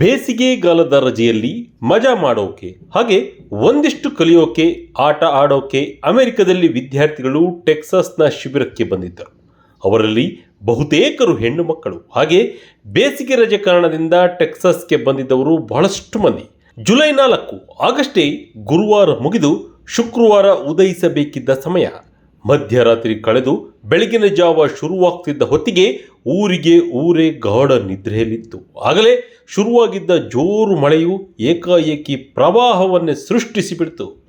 ಬೇಸಿಗೆಗಾಲದ ರಜೆಯಲ್ಲಿ ಮಜಾ ಮಾಡೋಕೆ, ಹಾಗೆ ಒಂದಿಷ್ಟು ಕಲಿಯೋಕೆ, ಆಟ ಆಡೋಕೆ ಅಮೆರಿಕದಲ್ಲಿ ವಿದ್ಯಾರ್ಥಿಗಳು ಟೆಕ್ಸಾಸ್ನ ಶಿಬಿರಕ್ಕೆ ಬಂದಿದ್ದರು. ಅವರಲ್ಲಿ ಬಹುತೇಕರು ಹೆಣ್ಣು ಮಕ್ಕಳು. ಹಾಗೆ ಬೇಸಿಗೆ ರಜೆ ಕಾರಣದಿಂದ ಟೆಕ್ಸಾಸ್ಗೆ ಬಂದಿದ್ದವರು ಬಹಳಷ್ಟು ಮಂದಿ. ಜುಲೈ ನಾಲ್ಕು ಆಗಸ್ಟೇ ಗುರುವಾರ ಮುಗಿದು ಶುಕ್ರವಾರ ಉದಯಿಸಬೇಕಿದ್ದ ಸಮಯ. ಮಧ್ಯರಾತ್ರಿ ಕಳೆದು ಬೆಳಗಿನ ಜಾವ ಶುರುವಾಗ್ತಿದ್ದ ಹೊತ್ತಿಗೆ ಊರಿಗೆ ಊರೇ ಗಾಢ ನಿದ್ರೆಯಲ್ಲಿತ್ತು. ಆಗಲೇ ಶುರುವಾಗಿದ್ದ ಜೋರು ಮಳೆಯು ಏಕಾಏಕಿ ಪ್ರವಾಹವನ್ನೇ ಸೃಷ್ಟಿಸಿಬಿಡ್ತು.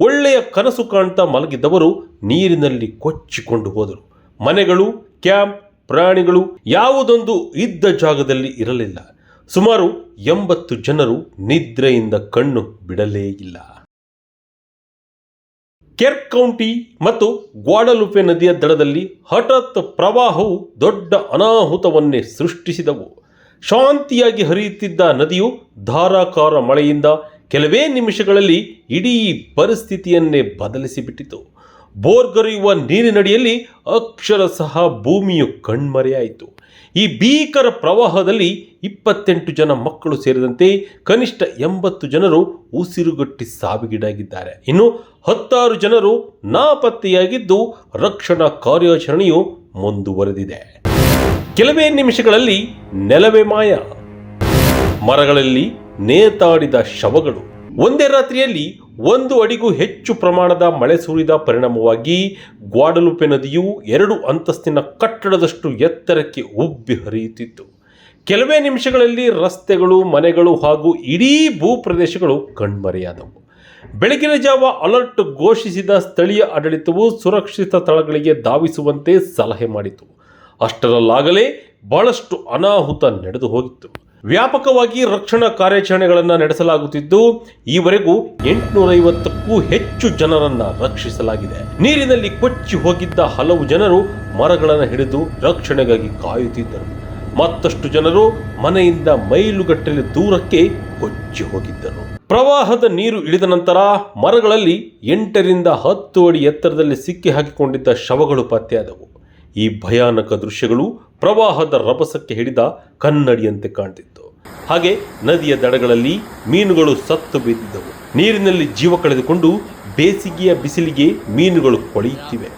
ಒಳ್ಳೆಯ ಕನಸು ಕಾಣ್ತಾ ಮಲಗಿದ್ದವರು ನೀರಿನಲ್ಲಿ ಕೊಚ್ಚಿಕೊಂಡು ಹೋದರು. ಮನೆಗಳು, ಕ್ಯಾಂಪ್, ಪ್ರಾಣಿಗಳು ಯಾವುದೊಂದು ಇದ್ದ ಜಾಗದಲ್ಲಿ ಇರಲಿಲ್ಲ. ಸುಮಾರು ಎಂಬತ್ತು ಜನರು ನಿದ್ರೆಯಿಂದ ಕಣ್ಣು ಬಿಡಲೇ ಇಲ್ಲ. ಕೆರ್ಕ್ ಕೌಂಟಿ ಮತ್ತು ಗ್ವಾಡಲುಪೆ ನದಿಯ ದಡದಲ್ಲಿ ಹಠಾತ್ ಪ್ರವಾಹವು ದೊಡ್ಡ ಅನಾಹುತವನ್ನೇ ಸೃಷ್ಟಿಸಿದವು. ಶಾಂತಿಯಾಗಿ ಹರಿಯುತ್ತಿದ್ದ ನದಿಯು ಧಾರಾಕಾರ ಮಳೆಯಿಂದ ಕೆಲವೇ ನಿಮಿಷಗಳಲ್ಲಿ ಇಡೀ ಪರಿಸ್ಥಿತಿಯನ್ನೇ ಬದಲಿಸಿಬಿಟ್ಟಿತು. ಬೋರ್ಗರೆಯುವ ನೀರಿನಡಿಯಲ್ಲಿ ಅಕ್ಷರಶಃ ಭೂಮಿಯು ಕಣ್ಮರೆಯಾಯಿತು. ಈ ಭೀಕರ ಪ್ರವಾಹದಲ್ಲಿ ಇಪ್ಪತ್ತೆಂಟು ಜನ ಮಕ್ಕಳು ಸೇರಿದಂತೆ ಕನಿಷ್ಠ ಎಂಬತ್ತು ಜನರು ಉಸಿರುಗಟ್ಟಿ ಸಾವಿಗೀಡಾಗಿದ್ದಾರೆ. ಇನ್ನು ಹತ್ತಾರು ಜನರು ನಾಪತ್ತೆಯಾಗಿದ್ದು ರಕ್ಷಣಾ ಕಾರ್ಯಾಚರಣೆಯು ಮುಂದುವರೆದಿದೆ. ಕೆಲವೇ ನಿಮಿಷಗಳಲ್ಲಿ ನೆಲವೇ ಮಾಯ. ಮರಗಳಲ್ಲಿ ನೇತಾಡಿದ ಶವಗಳು. ಒಂದೇ ರಾತ್ರಿಯಲ್ಲಿ ಒಂದು ಅಡಿಗೂ ಹೆಚ್ಚು ಪ್ರಮಾಣದ ಮಳೆ ಸುರಿದ ಪರಿಣಾಮವಾಗಿ ಗ್ವಾಡಲುಪೆ ನದಿಯು ಎರಡು ಅಂತಸ್ತಿನ ಕಟ್ಟಡದಷ್ಟು ಎತ್ತರಕ್ಕೆ ಉಬ್ಬಿ ಹರಿಯುತ್ತಿತ್ತು. ಕೆಲವೇ ನಿಮಿಷಗಳಲ್ಲಿ ರಸ್ತೆಗಳು, ಮನೆಗಳು ಹಾಗೂ ಇಡೀ ಭೂಪ್ರದೇಶಗಳು ಕಣ್ಮರೆಯಾದವು. ಬೆಳಗಿನ ಜಾವ ಅಲರ್ಟ್ ಘೋಷಿಸಿದ ಸ್ಥಳೀಯ ಆಡಳಿತವು ಸುರಕ್ಷಿತ ಸ್ಥಳಗಳಿಗೆ ಧಾವಿಸುವಂತೆ ಸಲಹೆ ಮಾಡಿತು. ಅಷ್ಟರಲ್ಲಾಗಲೇ ಬಹಳಷ್ಟು ಅನಾಹುತ ನಡೆದು ಹೋಗಿತ್ತು ವ್ಯಾಪಕವಾಗಿ ರಕ್ಷಣಾ ಕಾರ್ಯಾಚರಣೆಗಳನ್ನು ನಡೆಸಲಾಗುತ್ತಿದ್ದು, ಈವರೆಗೂ ಎಂಟುನೂರೈವತ್ತಕ್ಕೂ ಹೆಚ್ಚು ಜನರನ್ನ ರಕ್ಷಿಸಲಾಗಿದೆ. ನೀರಿನಲ್ಲಿ ಕೊಚ್ಚಿ ಹೋಗಿದ್ದ ಹಲವು ಜನರು ಮರಗಳನ್ನು ಹಿಡಿದು ರಕ್ಷಣೆಗಾಗಿ ಕಾಯುತ್ತಿದ್ದರು. ಮತ್ತಷ್ಟು ಜನರು ಮನೆಯಿಂದ ಮೈಲುಗಟ್ಟಲೆ ದೂರಕ್ಕೆ ಕೊಚ್ಚಿ ಹೋಗಿದ್ದರು. ಪ್ರವಾಹದ ನೀರು ಇಳಿದ ನಂತರ ಮರಗಳಲ್ಲಿ ಎಂಟರಿಂದ ಹತ್ತು ಅಡಿ ಎತ್ತರದಲ್ಲಿ ಸಿಕ್ಕಿ ಹಾಕಿಕೊಂಡಿದ್ದ ಶವಗಳು ಪತ್ತೆಯಾದವು. ಈ ಭಯಾನಕ ದೃಶ್ಯಗಳು ಪ್ರವಾಹದ ರಭಸಕ್ಕೆ ಹಿಡಿದ ಕನ್ನಡಿಯಂತೆ ಕಾಣ್ತಿತ್ತು. ಹಾಗೆ ನದಿಯ ದಡಗಳಲ್ಲಿ ಮೀನುಗಳು ಸತ್ತು ಬಿದ್ದಿದ್ದವು. ನೀರಿನಲ್ಲಿ ಜೀವ ಕಳೆದುಕೊಂಡು ಬೇಸಿಗೆಯ ಬಿಸಿಲಿಗೆ ಮೀನುಗಳು ಕೊಳೆಯುತ್ತಿವೆ.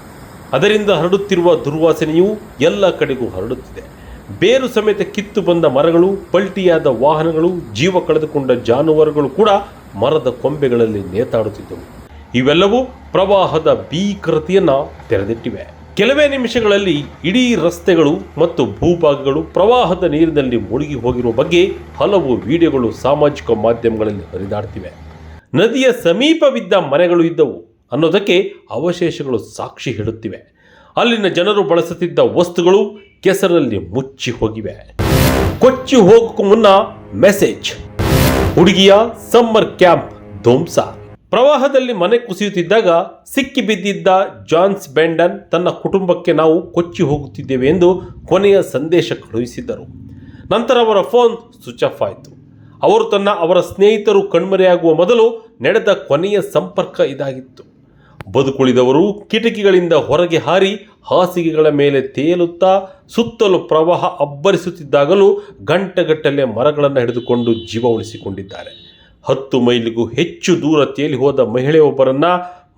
ಅದರಿಂದ ಹರಡುತ್ತಿರುವ ದುರ್ವಾಸನೆಯು ಎಲ್ಲ ಕಡೆಗೂ ಹರಡುತ್ತಿದೆ. ಬೇರು ಸಮೇತ ಕಿತ್ತು ಬಂದ ಮರಗಳು, ಪಲ್ಟಿಯಾದ ವಾಹನಗಳು, ಜೀವ ಕಳೆದುಕೊಂಡ ಜಾನುವಾರುಗಳು ಕೂಡ ಮರದ ಕೊಂಬೆಗಳಲ್ಲಿ ನೇತಾಡುತ್ತಿದ್ದವು. ಇವೆಲ್ಲವೂ ಪ್ರವಾಹದ ಭೀಕರತೆಯನ್ನು ತೆರೆದಿಟ್ಟಿವೆ. ಕೆಲವೇ ನಿಮಿಷಗಳಲ್ಲಿ ಇಡೀ ರಸ್ತೆಗಳು ಮತ್ತು ಭೂಭಾಗಗಳು ಪ್ರವಾಹದ ನೀರಿನಲ್ಲಿ ಮುಳುಗಿ ಹೋಗಿರುವ ಬಗ್ಗೆ ಹಲವು ವಿಡಿಯೋಗಳು ಸಾಮಾಜಿಕ ಮಾಧ್ಯಮಗಳಲ್ಲಿ ಹರಿದಾಡ್ತಿವೆ. ನದಿಯ ಸಮೀಪವಿದ್ದ ಮನೆಗಳು ಇದ್ದವು ಅನ್ನೋದಕ್ಕೆ ಅವಶೇಷಗಳು ಸಾಕ್ಷಿ ಹೇಳುತ್ತಿವೆ. ಅಲ್ಲಿನ ಜನರು ಬಳಸುತ್ತಿದ್ದ ವಸ್ತುಗಳು ಕೆಸರಲ್ಲಿ ಮುಚ್ಚಿ ಹೋಗಿವೆ. ಕೊಚ್ಚಿ ಹೋಗಕ್ಕೂ ಮುನ್ನ ಮೆಸೇಜ್. ಹುಡುಗಿಯ ಸಮ್ಮರ್ ಕ್ಯಾಂಪ್ ಧ್ವಂಸ ಪ್ರವಾಹದಲ್ಲಿ ಮನೆ ಕುಸಿಯುತ್ತಿದ್ದಾಗ ಸಿಕ್ಕಿ ಬಿದ್ದಿದ್ದ ಜಾನ್ಸ್ ಬೆಂಡನ್ ತನ್ನ ಕುಟುಂಬಕ್ಕೆ ನಾವು ಕೊಚ್ಚಿ ಹೋಗುತ್ತಿದ್ದೇವೆ ಎಂದು ಕೊನೆಯ ಸಂದೇಶ ಕಳುಹಿಸಿದ್ದರು. ನಂತರ ಅವರ ಫೋನ್ ಸ್ವಿಚ್ ಆಫ್ ಆಯಿತು. ಅವರು ತನ್ನ ಅವರ ಸ್ನೇಹಿತರು ಕಣ್ಮರೆಯಾಗುವ ಮೊದಲು ನಡೆದ ಕೊನೆಯ ಸಂಪರ್ಕ ಇದಾಗಿತ್ತು. ಬದುಕುಳಿದವರು ಕಿಟಕಿಗಳಿಂದ ಹೊರಗೆ ಹಾರಿ ಹಾಸಿಗೆಗಳ ಮೇಲೆ ತೇಲುತ್ತಾ ಸುತ್ತಲೂ ಪ್ರವಾಹ ಅಬ್ಬರಿಸುತ್ತಿದ್ದಾಗಲೂ ಗಂಟೆಗಟ್ಟಲೆ ಮರಗಳನ್ನು ಹಿಡಿದುಕೊಂಡು ಜೀವ ಉಳಿಸಿಕೊಂಡಿದ್ದಾರೆ. ಹತ್ತು ಮೈಲಿಗೂ ಹೆಚ್ಚು ದೂರ ತೇಲಿ ಹೋದ ಮಹಿಳೆಯೊಬ್ಬರನ್ನ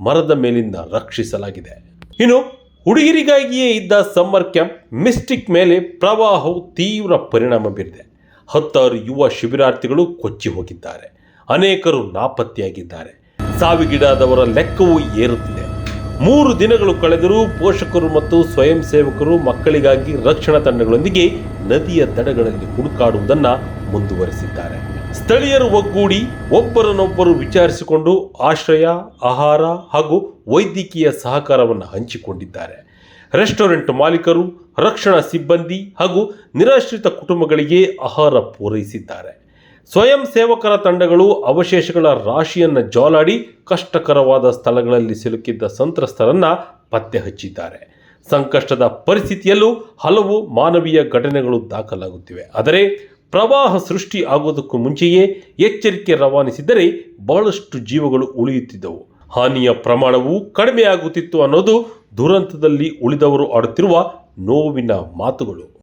ಮರದ ಮೇಲಿಂದ ರಕ್ಷಿಸಲಾಗಿದೆ. ಇನ್ನು ಹುಡುಗಿರಿಗಾಗಿಯೇ ಇದ್ದ ಸಮ್ಮರ್ ಕ್ಯಾಂಪ್ ಮಿಸ್ಟಿಕ್ ಮೇಲೆ ಪ್ರವಾಹವು ತೀವ್ರ ಪರಿಣಾಮ ಬೀರಿದೆ. ಹತ್ತಾರು ಯುವ ಶಿಬಿರಾರ್ಥಿಗಳು ಕೊಚ್ಚಿ ಹೋಗಿದ್ದಾರೆ. ಅನೇಕರು ನಾಪತ್ತೆಯಾಗಿದ್ದಾರೆ. ಸಾವಿಗೀಡಾದವರ ಲೆಕ್ಕವೂ ಏರುತ್ತಿದೆ. ಮೂರು ದಿನಗಳು ಕಳೆದರೂ ಪೋಷಕರು ಮತ್ತು ಸ್ವಯಂ ಸೇವಕರು ಮಕ್ಕಳಿಗಾಗಿ ರಕ್ಷಣಾ ತಂಡಗಳೊಂದಿಗೆ ನದಿಯ ದಡಗಳಲ್ಲಿ ಹುಡುಕಾಡುವುದನ್ನು ಮುಂದುವರೆಸಿದ್ದಾರೆ. ಸ್ಥಳೀಯರು ಒಗ್ಗೂಡಿ ಒಬ್ಬರನ್ನೊಬ್ಬರು ವಿಚಾರಿಸಿಕೊಂಡು ಆಶ್ರಯ, ಆಹಾರ ಹಾಗೂ ವೈದ್ಯಕೀಯ ಸಹಕಾರವನ್ನು ಹಂಚಿಕೊಂಡಿದ್ದಾರೆ. ರೆಸ್ಟೋರೆಂಟ್ ಮಾಲೀಕರು, ರಕ್ಷಣಾ ಸಿಬ್ಬಂದಿ ಹಾಗೂ ನಿರಾಶ್ರಿತ ಕುಟುಂಬಗಳಿಗೆ ಆಹಾರ ಪೂರೈಸಿದ್ದಾರೆ. ಸ್ವಯಂ ಸೇವಕರ ತಂಡಗಳು ಅವಶೇಷಗಳ ರಾಶಿಯನ್ನು ಜಾಲಾಡಿ ಕಷ್ಟಕರವಾದ ಸ್ಥಳಗಳಲ್ಲಿ ಸಿಲುಕಿದ್ದ ಸಂತ್ರಸ್ತರನ್ನು ಪತ್ತೆ ಹಚ್ಚಿದ್ದಾರೆ. ಸಂಕಷ್ಟದ ಪರಿಸ್ಥಿತಿಯಲ್ಲೂ ಹಲವು ಮಾನವೀಯ ಘಟನೆಗಳು ದಾಖಲಾಗುತ್ತಿವೆ. ಆದರೆ ಪ್ರವಾಹ ಸೃಷ್ಟಿ ಆಗೋದಕ್ಕೂ ಮುಂಚೆಯೇ ಎಚ್ಚರಿಕೆ ರವಾನಿಸಿದರೆ ಬಹಳಷ್ಟು ಜೀವಗಳು ಉಳಿಯುತ್ತಿದ್ದವು. ಹಾನಿಯ ಪ್ರಮಾಣವು ಕಡಿಮೆಯಾಗುತ್ತಿತ್ತು ಅನ್ನೋದು ದುರಂತದಲ್ಲಿ ಉಳಿದವರು ಆಡುತ್ತಿರುವ ನೋವಿನ ಮಾತುಗಳು.